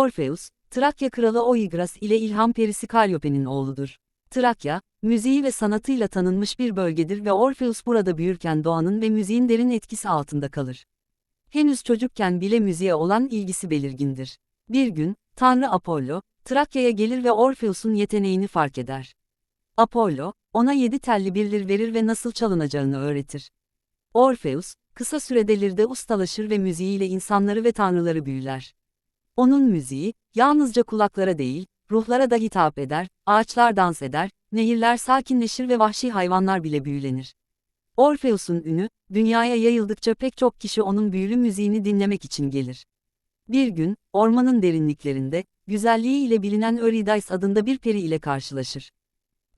Orpheus, Trakya kralı Oigras ile ilham perisi Kalliope'nin oğludur. Trakya, müziği ve sanatıyla tanınmış bir bölgedir ve Orpheus burada büyürken doğanın ve müziğin derin etkisi altında kalır. Henüz çocukken bile müziğe olan ilgisi belirgindir. Bir gün, Tanrı Apollo, Trakya'ya gelir ve Orpheus'un yeteneğini fark eder. Apollo, ona yedi telli bir lir verir ve nasıl çalınacağını öğretir. Orpheus, kısa sürede lirde ustalaşır ve müziğiyle insanları ve tanrıları büyüler. Onun müziği, yalnızca kulaklara değil, ruhlara da hitap eder, ağaçlar dans eder, nehirler sakinleşir ve vahşi hayvanlar bile büyülenir. Orpheus'un ünü, dünyaya yayıldıkça pek çok kişi onun büyülü müziğini dinlemek için gelir. Bir gün, ormanın derinliklerinde, güzelliğiyle bilinen Eurydice adında bir peri ile karşılaşır.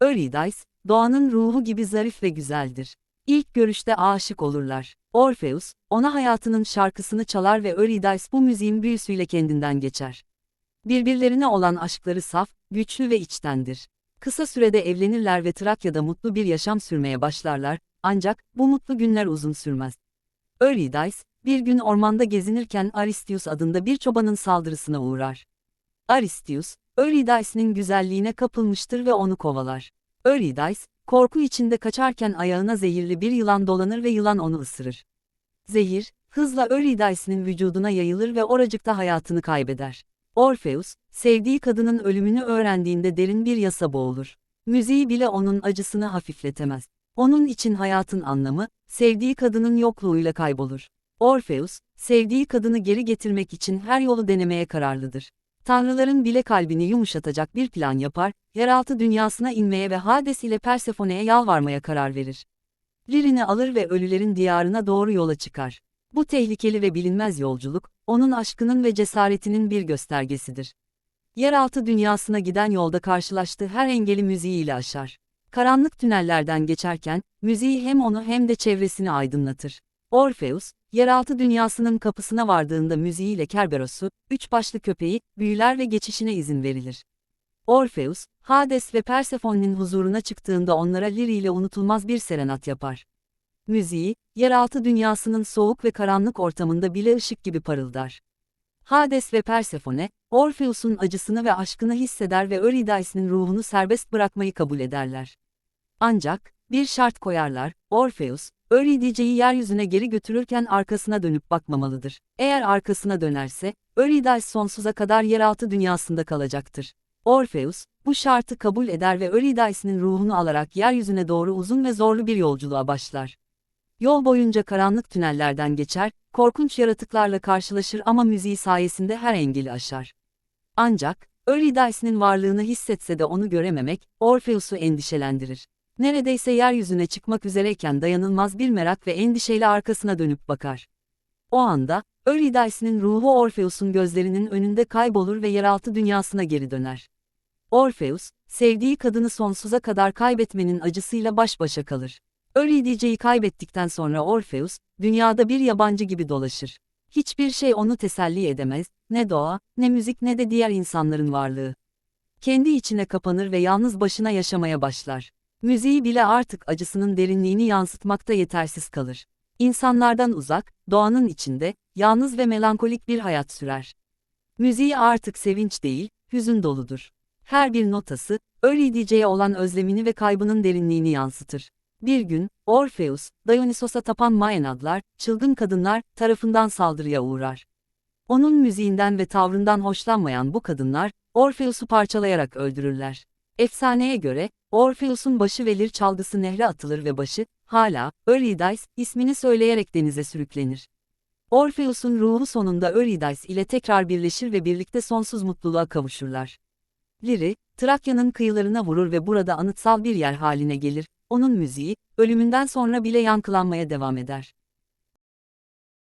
Eurydice, doğanın ruhu gibi zarif ve güzeldir. İlk görüşte aşık olurlar. Orpheus, ona hayatının şarkısını çalar ve Eurydice bu müziğin büyüsüyle kendinden geçer. Birbirlerine olan aşkları saf, güçlü ve içtendir. Kısa sürede evlenirler ve Trakya'da mutlu bir yaşam sürmeye başlarlar, ancak bu mutlu günler uzun sürmez. Eurydice, bir gün ormanda gezinirken Aristius adında bir çobanın saldırısına uğrar. Aristius, Eurydice'nin güzelliğine kapılmıştır ve onu kovalar. Eurydice, korku içinde kaçarken ayağına zehirli bir yılan dolanır ve yılan onu ısırır. Zehir, hızla Eurydice'nin vücuduna yayılır ve oracıkta hayatını kaybeder. Orpheus, sevdiği kadının ölümünü öğrendiğinde derin bir yasa boğulur. Müziği bile onun acısını hafifletemez. Onun için hayatın anlamı, sevdiği kadının yokluğuyla kaybolur. Orpheus, sevdiği kadını geri getirmek için her yolu denemeye kararlıdır. Tanrıların bile kalbini yumuşatacak bir plan yapar, yeraltı dünyasına inmeye ve Hades ile Persephone'ye yalvarmaya karar verir. Lirini alır ve ölülerin diyarına doğru yola çıkar. Bu tehlikeli ve bilinmez yolculuk, onun aşkının ve cesaretinin bir göstergesidir. Yeraltı dünyasına giden yolda karşılaştığı her engeli müziğiyle aşar. Karanlık tünellerden geçerken, müziği hem onu hem de çevresini aydınlatır. Orpheus, yeraltı dünyasının kapısına vardığında müziğiyle Kerberos'u, üç başlı köpeği, büyüler ve geçişine izin verilir. Orpheus, Hades ve Persephone'nin huzuruna çıktığında onlara Liri ile unutulmaz bir serenat yapar. Müziği, yeraltı dünyasının soğuk ve karanlık ortamında bile ışık gibi parıldar. Hades ve Persephone, Orpheus'un acısını ve aşkını hisseder ve Eurydice'nin ruhunu serbest bırakmayı kabul ederler. Ancak, bir şart koyarlar, Orpheus, Eurydice'yi yeryüzüne geri götürürken arkasına dönüp bakmamalıdır. Eğer arkasına dönerse, Eurydice sonsuza kadar yeraltı dünyasında kalacaktır. Orpheus, bu şartı kabul eder ve Eurydice'nin ruhunu alarak yeryüzüne doğru uzun ve zorlu bir yolculuğa başlar. Yol boyunca karanlık tünellerden geçer, korkunç yaratıklarla karşılaşır ama müziği sayesinde her engeli aşar. Ancak, Eurydice'nin varlığını hissetse de onu görememek, Orpheus'u endişelendirir. Neredeyse yeryüzüne çıkmak üzereyken dayanılmaz bir merak ve endişeyle arkasına dönüp bakar. O anda, Eurydice'nin ruhu Orpheus'un gözlerinin önünde kaybolur ve yeraltı dünyasına geri döner. Orpheus, sevdiği kadını sonsuza kadar kaybetmenin acısıyla baş başa kalır. Eurydice'yi kaybettikten sonra Orpheus, dünyada bir yabancı gibi dolaşır. Hiçbir şey onu teselli edemez, ne doğa, ne müzik ne de diğer insanların varlığı. Kendi içine kapanır ve yalnız başına yaşamaya başlar. Müziği bile artık acısının derinliğini yansıtmakta yetersiz kalır. İnsanlardan uzak, doğanın içinde, yalnız ve melankolik bir hayat sürer. Müziği artık sevinç değil, hüzün doludur. Her bir notası, Eurydice'ye olan özlemini ve kaybının derinliğini yansıtır. Bir gün, Orpheus, Dionysos'a tapan Maenadlar, çılgın kadınlar, tarafından saldırıya uğrar. Onun müziğinden ve tavrından hoşlanmayan bu kadınlar, Orpheus'u parçalayarak öldürürler. Efsaneye göre, Orpheus'un başı ve lir çalgısı nehre atılır ve başı, hala, Eurydice, ismini söyleyerek denize sürüklenir. Orpheus'un ruhu sonunda Eurydice ile tekrar birleşir ve birlikte sonsuz mutluluğa kavuşurlar. Liri, Trakya'nın kıyılarına vurur ve burada anıtsal bir yer haline gelir, onun müziği, ölümünden sonra bile yankılanmaya devam eder.